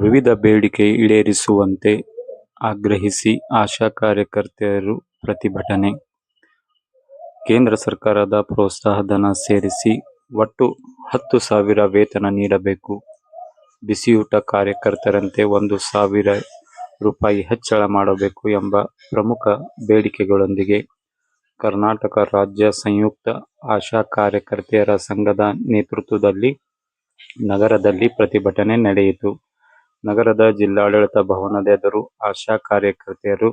ವಿವಿಧ ಬೇಡಿಕೆ ಈಡೇರಿಸುವಂತೆ ಆಗ್ರಹಿಸಿ ಆಶಾ ಕಾರ್ಯಕರ್ತೆಯರು ಪ್ರತಿಭಟನೆ. ಕೇಂದ್ರ ಸರ್ಕಾರದ ಪ್ರೋತ್ಸಾಹಧನ ಸೇರಿಸಿ ಒಟ್ಟು ಹತ್ತು ಸಾವಿರ ವೇತನ ನೀಡಬೇಕು. ಬಿಸಿಯೂಟ ಕಾರ್ಯಕರ್ತರಂತೆ ಒಂದು ಸಾವಿರ ರೂಪಾಯಿ ಹೆಚ್ಚಳ ಮಾಡಬೇಕು ಎಂಬ ಪ್ರಮುಖ ಬೇಡಿಕೆಗಳೊಂದಿಗೆ ಕರ್ನಾಟಕ ರಾಜ್ಯ ಸಂಯುಕ್ತ ಆಶಾ ಕಾರ್ಯಕರ್ತೆಯರ ಸಂಘದ ನೇತೃತ್ವದಲ್ಲಿ ನಗರದಲ್ಲಿ ಪ್ರತಿಭಟನೆ ನಡೆಯಿತು. ನಗರದ ಜಿಲ್ಲಾಡಳಿತ ಭವನದ ಎದುರು ಆಶಾ ಕಾರ್ಯಕರ್ತೆಯರು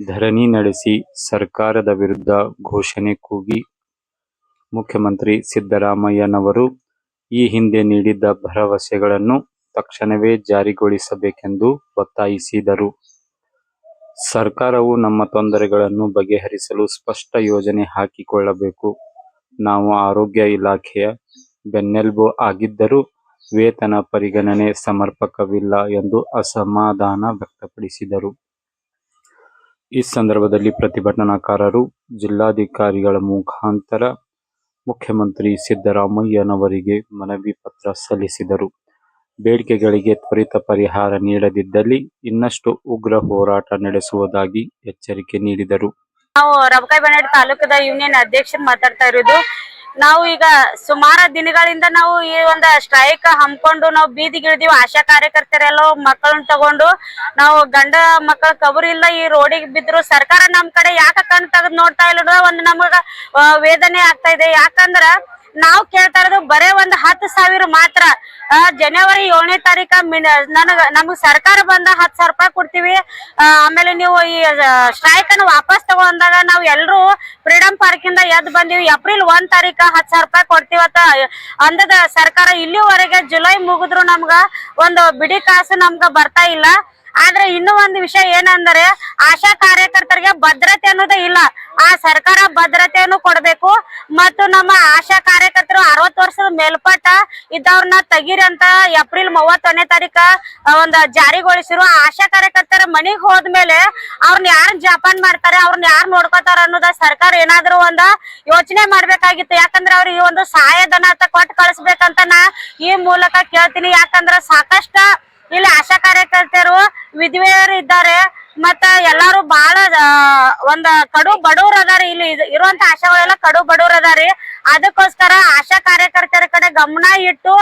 ಧರಣಿ ನಡೆಸಿ ಸರ್ಕಾರದ ವಿರುದ್ಧ ಘೋಷಣೆ ಕೂಗಿ ಮುಖ್ಯಮಂತ್ರಿ ಸಿದ್ದರಾಮಯ್ಯನವರು ಈ ಹಿಂದೆ ನೀಡಿದ್ದ ಭರವಸೆಗಳನ್ನು ತಕ್ಷಣವೇ ಜಾರಿಗೊಳಿಸಬೇಕೆಂದು ಒತ್ತಾಯಿಸಿದರು. ಸರ್ಕಾರವು ನಮ್ಮ ತೊಂದರೆಗಳನ್ನು ಬಗೆಹರಿಸಲು ಸ್ಪಷ್ಟ ಯೋಜನೆ ಹಾಕಿಕೊಳ್ಳಬೇಕು. ನಾವು ಆರೋಗ್ಯ ಇಲಾಖೆಯ ಬೆನ್ನೆಲುಬು ಆಗಿದ್ದರೂ ವೇತನ ಪರಿಗಣನೆ ಸಮರ್ಪಕವಿಲ್ಲ ಎಂದು ಅಸಮಾಧಾನ ವ್ಯಕ್ತಪಡಿಸಿದರು. ಈ ಸಂದರ್ಭದಲ್ಲಿ ಪ್ರತಿಭಟನಾಕಾರರು, ಜಿಲ್ಲಾಧಿಕಾರಿಗಳ ಮುಖಾಂತರ ಮುಖ್ಯಮಂತ್ರಿ ಸಿದ್ದರಾಮಯ್ಯನವರಿಗೆ ಮನವಿ ಪತ್ರ ಸಲ್ಲಿಸಿದರು. ಬೇಡಿಕೆಗಳಿಗೆ ತ್ವರಿತ ಪರಿಹಾರ ನೀಡದಿದ್ದಲ್ಲಿ ಇನ್ನಷ್ಟು ಉಗ್ರ ಹೋರಾಟ ನಡೆಸುವುದಾಗಿ ಎಚ್ಚರಿಕೆ ನೀಡಿದರು. ನಾವು ರಬಕಾಯಿ ಬನ್ನಡಿ ತಾಲೂಕದ ಯೂನಿಯನ್ ಅಧ್ಯಕ್ಷರು ಮಾತಾಡ್ತಾ ಇರೋದು ನಾವು ಈಗ ಸುಮಾರು ದಿನಗಳಿಂದ ನಾವು ಈ ಒಂದು ಸ್ಟ್ರೈಕ್ ಹಮ್ಮಿಕೊಂಡು ನಾವು ಬೀದಿಗಿಳಿದೀವಿ ಆಶಾ ಕಾರ್ಯಕರ್ತರೆಲ್ಲ ಮಕ್ಕಳನ್ನ ತಗೊಂಡು ನಾವು ಗಂಡ ಮಕ್ಕಳ ಕಬರಿ ಇಲ್ಲ ಈ ರೋಡಿಗೆ ಬಿದ್ರು ಸರ್ಕಾರ ನಮ್ ಕಡೆ ಯಾಕ ಕಣ್ ತೆಗೆದು ನೋಡ್ತಾ ಇಲ್ಲ ಒಂದು ನಮಗ ವೇದನೆ ಆಗ್ತಾ ಇದೆ. ಯಾಕಂದ್ರ ನಾವು ಕೇಳ್ತಾ ಇರೋದು ಬರೇ ಒಂದ್ ಹತ್ತು ಸಾವಿರ ಮಾತ್ರ. ಜನವರಿ ಏಳನೇ ತಾರೀಕ ನನಗ, ನಮಗ್ ಸರ್ಕಾರ ಬಂದ ಹತ್ತು ಸಾವಿರ ರೂಪಾಯಿ ಕೊಡ್ತೀವಿ. ಆಮೇಲೆ ನೀವು ಈ ಸ್ಟ್ರೈಕ್ ಅನ್ನು ವಾಪಸ್ ತಗೊಂಡಾಗ ನಾವು ಎಲ್ರು ಫ್ರೀಡಂ ಪಾರ್ಕ್ ಇಂದ ಎದ್ ಬಂದಿವಿ. ಏಪ್ರಿಲ್ ಒಂದ್ ತಾರೀಕ ಹತ್ತು ಸಾವಿರ ರೂಪಾಯಿ ಕೊಡ್ತೀವತ್ತ. ಅಂದದ ಸರ್ಕಾರ ಇಲ್ಲಿವರೆಗೆ ಜುಲೈ ಮುಗಿದ್ರು ನಮ್ಗ ಒಂದು ಬಿಡಿ ಕಾಸು ನಮ್ಗ ಬರ್ತಾ ಇಲ್ಲ. ಆದ್ರೆ ಇನ್ನೂ ಒಂದು ವಿಷಯ ಏನಂದ್ರೆ ಆಶಾ ಕಾರ್ಯಕರ್ತರಿಗೆ ಭದ್ರತೆ ಅನ್ನೋದೇ ಇಲ್ಲ. ಆ ಸರ್ಕಾರ ಭದ್ರತೆಯನ್ನು ಕೊಡಬೇಕು ಮತ್ತು ನಮ್ಮ ಆಶಾ ಕಾರ್ಯಕರ್ತರು ಅರವತ್ತು ವರ್ಷದ ಮೇಲ್ಪಟ್ಟ ಇದ್ದವ್ರನ್ನ ತೆಗೀರಿ ಅಂತ ಏಪ್ರಿಲ್ ಮೂವತ್ತೊಂದನೇ ತಾರೀಕ ಒಂದು ಜಾರಿಗೊಳಿಸಿರು ಆಶಾ ಕಾರ್ಯಕರ್ತರ ಮನೆಗ್ ಹೋದ್ಮೇಲೆ ಅವ್ರನ್ನ ಯಾರು ಜಪಾನ್ ಮಾಡ್ತಾರೆ ಅವ್ರನ್ನ ಯಾರು ನೋಡ್ಕೋತಾರ ಅನ್ನೋದ ಸರ್ಕಾರ ಏನಾದ್ರು ಒಂದ ಯೋಚನೆ ಮಾಡ್ಬೇಕಾಗಿತ್ತು. ಯಾಕಂದ್ರೆ ಅವ್ರಿಗೆ ಒಂದು ಸಹಾಯಧನ ಅಂತ ಕೊಟ್ಟು ಕಳಿಸ್ಬೇಕಂತ ನಾ ಈ ಮೂಲಕ ಕೇಳ್ತೀನಿ. ಯಾಕಂದ್ರ ಸಾಕಷ್ಟ ಇಲ್ಲಿ ಆಶಾ ಕಾರ್ಯಕರ್ತರು ವಿಧವೆಯರು ಇದ್ದಾರೆ. ಮತ್ತ ಎಲ್ಲಾರು ಬಹಳ ಒಂದ ಕಡು ಬಡವ್ರ ಅದಾರಿ ಇಲ್ಲಿ. ಇರುವಂತ ಆಶಾಗಳೆಲ್ಲ ಕಡು ಬಡವ್ರ ಅದಾರಿ. ಅದಕ್ಕೋಸ್ಕರ ಆಶಾ ಕಾರ್ಯಕರ್ತರ ಕಡೆ ಗಮನ ಇಟ್ಟು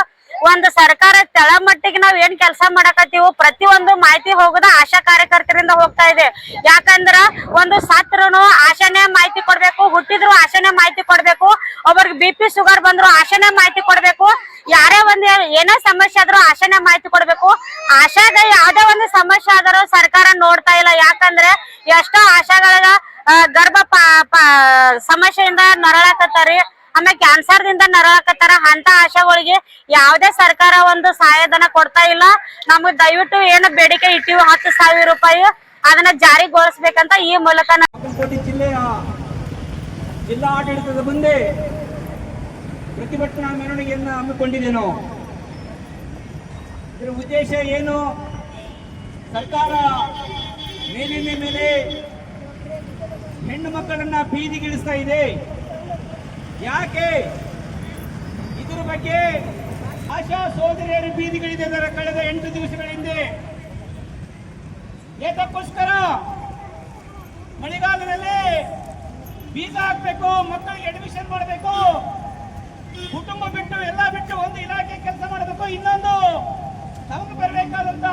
ಒಂದು ಸರ್ಕಾರ ತಳಮಟ್ಟಿಗೆ ನಾವ್ ಏನ್ ಕೆಲಸ ಮಾಡಕತ್ತೀವಿ ಪ್ರತಿಯೊಂದು ಮಾಹಿತಿ ಹೋಗುದ ಆಶಾ ಕಾರ್ಯಕರ್ತರಿಂದ ಹೋಗ್ತಾ ಇದೆ. ಯಾಕಂದ್ರ ಒಂದು ಸತ್ರುನು ಆಶಾನೇ ಮಾಹಿತಿ ಕೊಡ್ಬೇಕು, ಹುಟ್ಟಿದ್ರು ಆಶಾನೇ ಮಾಹಿತಿ ಕೊಡ್ಬೇಕು ಒಬ್ಬರಿಗೆ ಬಿ ಪಿ ಶುಗರ್ ಬಂದ್ರು ಆಶಾನೇ ಮಾಹಿತಿ ಕೊಡ್ಬೇಕು, ಯಾರೇ ಒಂದ್ ಏನೇ ಸಮಸ್ಯೆ ಆದ್ರೂ ಆಶಾನೇ ಮಾಹಿತಿ ಕೊಡ್ಬೇಕು. ಆಶಾದ ಯಾವ್ದೇ ಒಂದು ಸಮಸ್ಯೆ ಆದರೂ ಸರ್ಕಾರ ನೋಡ್ತಾ ಇಲ್ಲ. ಯಾಕಂದ್ರೆ ಎಷ್ಟೋ ಆಶಾಗಳ ಗರ್ಭ ಸಮಸ್ಯೆಯಿಂದ ನರಳಾಕತ್ತಾರಿ. ಆಮೇಲೆ ಕ್ಯಾನ್ಸರ್ ದಿಂದ ನರಳಾಕತ್ತಾರ. ಅಂತ ಆಶಾಗಳಿಗೆ ಯಾವ್ದೇ ಸರ್ಕಾರ ಒಂದು ಸಹಾಯಧನ ಕೊಡ್ತಾ ಇಲ್ಲ. ನಮ್ಗೆ ದಯವಿಟ್ಟು ಏನು ಬೇಡಿಕೆ ಇಟ್ಟಿವಿ ಹತ್ತು ಸಾವಿರ ರೂಪಾಯಿ ಅದನ್ನ ಜಾರಿಗೊಳಿಸ್ಬೇಕಂತ ಈ ಮೂಲಕ ಜಿಲ್ಲಾ ಆಡಳಿತದ ಮುಂದೆ ಪ್ರತಿಭಟನಾ ಮೆರವಣಿಗೆಯನ್ನು ಹಮ್ಮಿಕೊಂಡಿದ್ದೇನು. ಇದರ ಉದ್ದೇಶ ಏನು? ಸರ್ಕಾರ ಮೇಲಿನ ಮೇಲೆ ಹೆಣ್ಣು ಮಕ್ಕಳನ್ನ ಬೀದಿಗಿಳಿಸ್ತಾ ಇದೆ. ಯಾಕೆ? ಇದರ ಬಗ್ಗೆ ಆಶಾ ಸೋದರಿಯರು ಅದರ ಕಳೆದ ಎಂಟು ದಿವಸಗಳ ಹಿಂದೆ. ಏತಕ್ಕೋಸ್ಕರ ಮಳೆಗಾಲದಲ್ಲಿ ಬೀಜ ಹಾಕ್ಬೇಕು ಮಕ್ಕಳಿಗೆ ಅಡ್ಮಿಷನ್ ಮಾಡಬೇಕು, ಕುಟುಂಬ ಬಿಟ್ಟು ಎಲ್ಲ ಬಿಟ್ಟು ಒಂದು ಇಲಾಖೆ ಕೆಲಸ ಮಾಡಬೇಕು, ಇನ್ನೊಂದು ತಮಗೆ ಬರಬೇಕಾದಂತ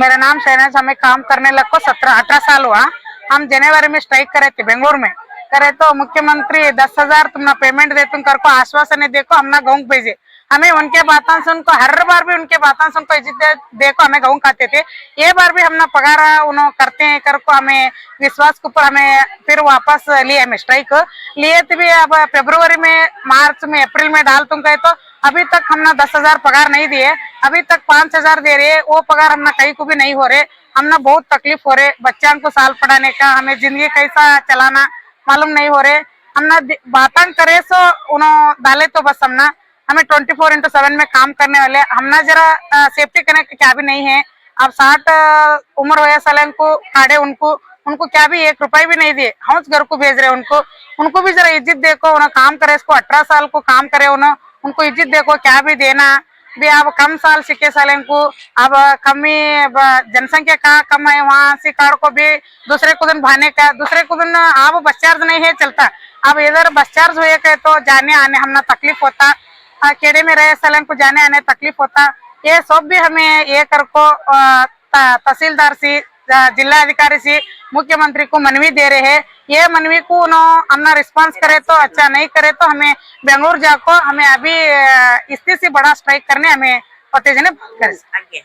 मेरा नाम शहनाज हमें काम करने लग को सत्रह, अठारह साल हुआ। हम जनवरी में स्ट्राइक करे थे, बेंगलोर में। करे तो मुख्यमंत्री दस हज़ार तुम ना पेमेंट दे, तुम कर को आश्वासन देखो हम ना गाँव भेजे। हमें उनके बातों सुन को, हर बार भी उनके बातों सुन को इज़्ज़त दे- देखो हमें गाँव खाते थे। ये बार भी हम ना पगार उन्होंने करते हैं, कर को हमें विश्वास के ऊपर हमें फिर वापस लिए हमें स्ट्राइक लिए थे भी अब फेब्रुवरी में मार्च में अप्रैल में डाल तुम गए तो अभी तक हमने दस हज़ार पगार नहीं दिए, अभी तक पाँच हज़ार दे रहे, वो पगार हमने कहीं को भी नहीं हो रहे। हमने बहुत तकलीफ़ हो रहे, बच्चों को साल पढ़ाने का, हमें ज़िंदगी कैसा चलाना मालूम नहीं हो रहे। हमने बातंग करे सो उन्होंने डाले तो बस हमने। हमें ट्वेंटी फोर इंटू सेवन में काम करने वाले, हमने जरा सेफ्टी करने क्या भी नहीं है। अब साठ उम्र हो साल को काटे उनको उनको क्या भी एक रुपए भी नहीं दिए। हम घर को भेज रहे उनको। उनको भी जरा इज़्ज़त देखो उन्हें काम करे, इसको अठारह साल को काम करे उन्हें उनको इज़्ज़त देखो, क्या भी देना। भी अब कम साल सिक्के साल को अब कमी जनसंख्या का कम है, वहाँ से कार को भी दूसरे को दिन भाने का, दूसरे को दिन अब बस चार्ज नहीं है चलता। अब इधर बस चार्ज हुए के तो जाने आने हमने तकलीफ़ होता। केड़े में रहे साल को जाने आने तकलीफ़ होता। ये सब भी हमें ये कर को तहसीलदार से जिला अधिकारी से मुख्यमंत्री को मनवी दे रहे है। ये मनवी को नो अपना रिस्पांस करे तो अच्छा नहीं करे तो हमें बेंगलुरु जाकर हमें अभी इससे से बड़ा स्ट्राइक करने हमें पते जने करे।